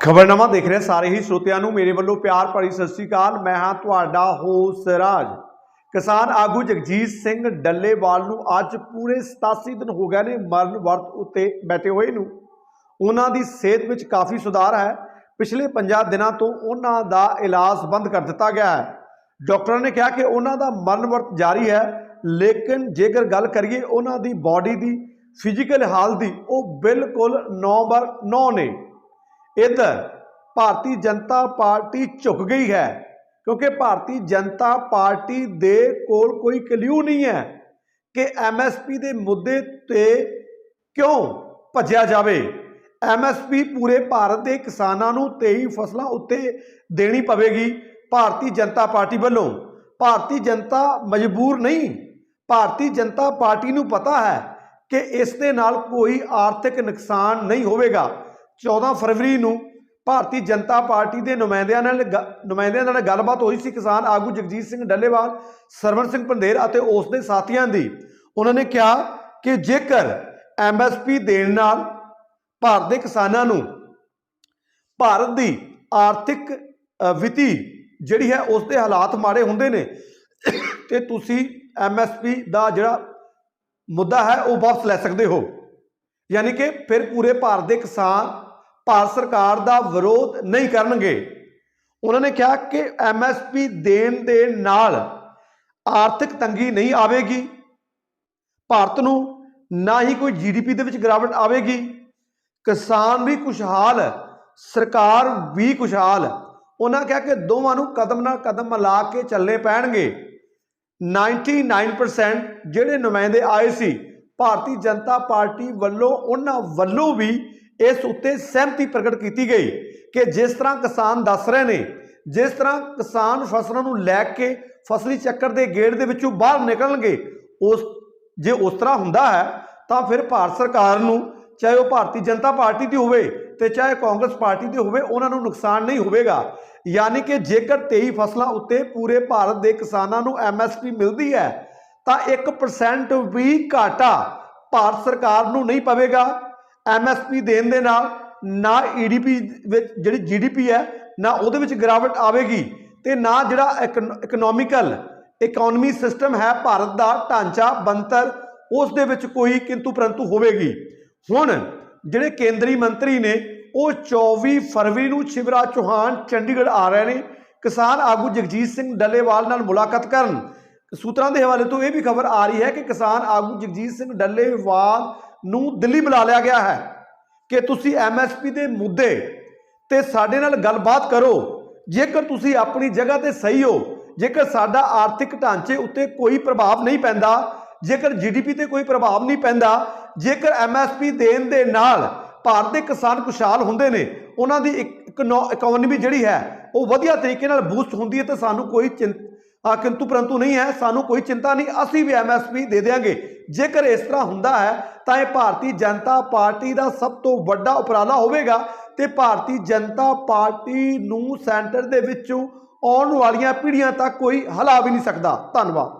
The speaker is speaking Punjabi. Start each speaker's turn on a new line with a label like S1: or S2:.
S1: ਖਬਰਨਾਮਾ ਦੇਖ ਰਹੇ ਸਾਰੇ ਹੀ ਸਰੋਤਿਆਂ ਨੂੰ ਮੇਰੇ ਵੱਲੋਂ ਪਿਆਰ ਭਰੀ ਸਤਿ ਸ੍ਰੀ ਅਕਾਲ। ਮੈਂ ਹਾਂ ਤੁਹਾਡਾ ਹੋਸ ਰਾਜ। ਕਿਸਾਨ ਆਗੂ ਜਗਜੀਤ ਸਿੰਘ ਡੱਲੇਵਾਲ ਨੂੰ ਅੱਜ ਪੂਰੇ 87 ਦਿਨ ਹੋ ਗਏ ਨੇ ਮਰਨ ਵਰਤ ਉੱਤੇ ਬੈਠੇ ਹੋਏ ਨੂੰ। ਉਹਨਾਂ ਦੀ ਸਿਹਤ ਵਿੱਚ ਕਾਫੀ ਸੁਧਾਰ ਹੈ। ਪਿਛਲੇ 50 ਦਿਨਾਂ ਤੋਂ ਉਹਨਾਂ ਦਾ ਇਲਾਜ ਬੰਦ ਕਰ ਦਿੱਤਾ ਗਿਆ ਹੈ। ਡਾਕਟਰਾਂ ਨੇ ਕਿਹਾ ਕਿ ਉਹਨਾਂ ਦਾ ਮਰਨ ਵਰਤ ਜਾਰੀ ਹੈ, ਲੇਕਿਨ ਜੇਕਰ ਗੱਲ ਕਰੀਏ ਉਹਨਾਂ ਦੀ ਬਾਡੀ ਦੀ ਫਿਜ਼ੀਕਲ ਹਾਲਤ ਦੀ, ਉਹ ਬਿਲਕੁਲ ਨੰਬਰ 9 ਨੇ। ਇੱਧਰ, ਭਾਰਤੀ ਜਨਤਾ ਪਾਰਟੀ ਝੁਕ ਗਈ ਹੈ, ਕਿਉਂਕਿ ਭਾਰਤੀ ਜਨਤਾ ਪਾਰਟੀ ਦੇ ਕੋਲ ਕੋਈ ਕਲਿਊ ਨਹੀਂ ਹੈ ਕਿ ਐਮਐਸਪੀ ਦੇ ਮੁੱਦੇ ਤੇ ਕਿਉਂ ਭੱਜਿਆ ਜਾਵੇ। ਐਮਐਸਪੀ ਪੂਰੇ ਭਾਰਤ ਦੇ ਕਿਸਾਨਾਂ ਨੂੰ 23 ਫਸਲਾਂ ਉੱਤੇ ਦੇਣੀ ਪਵੇਗੀ, ਭਾਰਤੀ ਜਨਤਾ ਪਾਰਟੀ ਵੱਲੋਂ। ਭਾਰਤੀ ਜਨਤਾ ਮਜਬੂਰ ਨਹੀਂ। ਭਾਰਤੀ ਜਨਤਾ ਪਾਰਟੀ ਨੂੰ ਪਤਾ ਹੈ ਕਿ ਇਸ ਦੇ ਨਾਲ ਕੋਈ ਆਰਥਿਕ ਨੁਕਸਾਨ ਨਹੀਂ ਹੋਵੇਗਾ। 14 ਫਰਵਰੀ ਨੂੰ ਭਾਰਤੀ ਜਨਤਾ ਪਾਰਟੀ ਦੇ ਨੁਮਾਇੰਦਿਆਂ ਨਾਲ ਗ- ਨੁਮਾਇੰਦਿਆਂ ਨਾਲ ਗੱਲਬਾਤ ਹੋਈ ਸੀ ਕਿਸਾਨ ਆਗੂ ਜਗਜੀਤ ਸਿੰਘ ਡੱਲੇਵਾਲ ਸਰਵਣ ਸਿੰਘ ਪੰਧੇਰ ਅਤੇ ਉਸ ਦੇ ਸਾਥੀਆਂ ਦੀ। ਉਹਨਾਂ ਨੇ ਕਿਹਾ ਕਿ ਜੇਕਰ ਐਮਐਸਪੀ ਦੇਣ ਨਾਲ ਭਾਰਤ ਦੇ ਕਿਸਾਨਾਂ ਨੂੰ ਭਾਰਤ ਦੀ ਆਰਥਿਕ ਅ, ਵਿੱਤੀ ਜਿਹੜੀ ਹੈ ਉਸ ਦੇ ਹਾਲਾਤ ਮਾੜੇ ਹੁੰਦੇ ਨੇ ਤੇ ਤੁਸੀਂ ਐਮਐਸਪੀ ਦਾ ਜਿਹੜਾ ਮੁੱਦਾ ਹੈ ਉਹ ਵਾਪਸ ਲੈ ਸਕਦੇ ਹੋ। ਯਾਨੀ ਕਿ ਫਿਰ ਪੂਰੇ ਭਾਰਤ ਦੇ ਕਿਸਾਨ ਭਾਰਤ ਸਰਕਾਰ ਦਾ ਵਿਰੋਧ ਨਹੀਂ ਕਰਨਗੇ। ਉਹਨਾਂ ਨੇ ਕਿਹਾ ਕਿ ਐਮਐਸਪੀ ਦੇਣ ਦੇ ਨਾਲ ਆਰਥਿਕ ਤੰਗੀ ਨਹੀਂ ਆਵੇਗੀ। ਭਾਰਤ ਨੂੰ ਨਾ ਹੀ ਕੋਈ ਜੀਡੀਪੀ ਦੇ ਵਿੱਚ ਗਿਰਾਵਟ ਆਵੇਗੀ। ਕਿਸਾਨ ਵੀ ਖੁਸ਼ਹਾਲ, ਸਰਕਾਰ ਵੀ ਖੁਸ਼ਹਾਲ। ਉਹਨਾਂ ਕਿਹਾ ਕਿ ਦੋਵਾਂ ਨੂੰ ਕਦਮ ਨਾਲ ਕਦਮ ਮਿਲਾ ਕੇ ਚੱਲਣੇ ਪੈਣਗੇ। 99% ਜਿਹੜੇ ਨੁਮਾਇੰਦੇ ਆਏ ਸੀ, ਭਾਰਤੀ ਜਨਤਾ ਪਾਰਟੀ ਵੱਲੋਂ ਉਹਨਾਂ ਵੱਲੋਂ ਵੀ ਇਸ ਉੱਤੇ ਸਹਿਮਤੀ ਪ੍ਰਗਟ ਕੀਤੀ ਗਈ ਕਿ ਜਿਸ ਤਰ੍ਹਾਂ ਕਿਸਾਨ ਦੱਸ ਰਹੇ ਨੇ, ਜਿਸ ਤਰ੍ਹਾਂ ਕਿਸਾਨ ਫਸਲਾਂ ਨੂੰ ਲੈ ਕੇ ਫਸਲੀ ਚੱਕਰ ਦੇ ਗੇੜ ਦੇ ਵਿੱਚੋਂ ਬਾਹਰ ਨਿਕਲਣਗੇ, ਉਸ, ਜੇ ਉਸ ਤਰ੍ਹਾਂ ਹੁੰਦਾ ਹੈ, ਤਾਂ ਫਿਰ ਭਾਰਤ ਸਰਕਾਰ ਨੂੰ, ਚਾਹੇ ਉਹ ਭਾਰਤੀ ਜਨਤਾ ਪਾਰਟੀ ਦੀ ਹੋਵੇ ਤੇ ਚਾਹੇ ਕਾਂਗਰਸ ਪਾਰਟੀ ਦੀ ਹੋਵੇ, ਉਹਨਾਂ ਨੂੰ ਨੁਕਸਾਨ ਨਹੀਂ ਹੋਵੇਗਾ। ਯਾਨੀ ਕਿ ਜੇਕਰ 23 ਫਸਲਾਂ ਉੱਤੇ ਪੂਰੇ ਭਾਰਤ ਦੇ ਕਿਸਾਨਾਂ ਨੂੰ ਐਮਐਸਪੀ ਮਿਲਦੀ ਹੈ, ਤਾਂ 1% ਵੀ ਘਾਟਾ ਭਾਰਤ ਸਰਕਾਰ ਨੂੰ ਨਹੀਂ ਪਵੇਗਾ। ਐਮਐਸਪੀ ਦੇਣ ਦੇ ਨਾਲ ਨਾ ਈਡੀਪੀ ਵਿੱਚ ਜਿਹੜੀ ਜੀਡੀਪੀ ਹੈ, ਨਾ ਉਹਦੇ ਵਿੱਚ ਗਿਰਾਵਟ ਆਵੇਗੀ ਤੇ ਨਾ ਜਿਹੜਾ ਇਕਨੋਮਿਕਲ ਇਕਨੋਮੀ ਸਿਸਟਮ ਹੈ, ਭਾਰਤ ਦਾ ਢਾਂਚਾ ਬੰਤਰ ਉਸ ਦੇ ਵਿੱਚ ਕੋਈ ਕਿੰਤੂ ਪਰੰਤੂ ਹੋਵੇਗੀ। ਹੁਣ ਜਿਹੜੇ ਕੇਂਦਰੀ ਮੰਤਰੀ ਨੇ, ਉਹ 24 ਫਰਵਰੀ ਨੂੰ ਸ਼ਿਵਰਾਜ ਚੌਹਾਨ, ਚੰਡੀਗੜ੍ਹ ਆ ਰਹੇ ਨੇ। ਕਿਸਾਨ ਆਗੂ ਜਗਜੀਤ ਸਿੰਘ ਡੱਲੇਵਾਲ ਨਾਲ ਮੁਲਾਕਾਤ ਕਰਨ। ਸੂਤਰਾਂ ਦੇ ਹਵਾਲੇ ਤੋਂ ਇਹ ਵੀ ਖਬਰ ਆ ਰਹੀ ਹੈ ਕਿ ਕਿਸਾਨ ਆਗੂ ਜਗਜੀਤ ਸਿੰਘ ਡੱਲੇਵਾਲ ਨੂੰ ਦਿੱਲੀ ਬੁਲਾ ਲਿਆ ਗਿਆ ਹੈ ਕਿ ਤੁਸੀਂ ਐਮਐਸਪੀ ਦੇ ਮੁੱਦੇ ਤੇ ਸਾਡੇ ਨਾਲ ਗੱਲਬਾਤ ਕਰੋ। ਜੇਕਰ ਤੁਸੀਂ ਆਪਣੀ ਜਗ੍ਹਾ ਤੇ ਸਹੀ ਹੋ, ਜੇਕਰ ਸਾਡਾ ਆਰਥਿਕ ਢਾਂਚੇ ਉੱਤੇ ਕੋਈ ਪ੍ਰਭਾਵ ਨਹੀਂ ਪੈਂਦਾ, ਜੇਕਰ ਜੀਡੀਪੀ ਤੇ ਕੋਈ ਪ੍ਰਭਾਵ ਨਹੀਂ ਪੈਂਦਾ, ਜੇਕਰ ਐਮਐਸਪੀ ਦੇਣ ਦੇ ਨਾਲ ਭਾਰਤ ਦੇ ਕਿਸਾਨ ਖੁਸ਼ਹਾਲ ਹੁੰਦੇ ਨੇ, ਉਹਨਾਂ ਦੀ ਇਕਨੋਮੀ ਜਿਹੜੀ ਹੈ, ਉਹ ਵਧੀਆ ਤਰੀਕੇ ਨਾਲ ਬੂਸਟ ਹੁੰਦੀ ਹੈ, ਤੇ ਸਾਨੂੰ ਕੋਈ ਚਿੰਤਾ ਕਿੰਤੂ ਪਰੰਤੂ ਨਹੀਂ ਹੈ, ਸਾਨੂੰ ਕੋਈ ਚਿੰਤਾ ਨਹੀਂ, ਅਸੀਂ ਵੀ ਐਮਐਸਪੀ ਦੇ ਦੇਵਾਂਗੇ ਜੇਕਰ ਇਸ ਤਰ੍ਹਾਂ ਹੁੰਦਾ ਹੈ, ਤਾਂ ਇਹ ਭਾਰਤੀ ਜਨਤਾ ਪਾਰਟੀ ਦਾ ਸਭ ਤੋਂ ਵੱਡਾ ਉਪਰਾਲਾ ਹੋਵੇਗਾ ਤੇ ਭਾਰਤੀ ਜਨਤਾ ਪਾਰਟੀ ਨੂੰ ਸੈਂਟਰ ਦੇ ਵਿੱਚੋਂ ਆਉਣ ਵਾਲੀਆਂ ਪੀੜ੍ਹੀਆਂ ਤੱਕ ਕੋਈ ਹਲਾ ਵੀ ਨਹੀਂ ਸਕਦਾ। ਧੰਨਵਾਦ।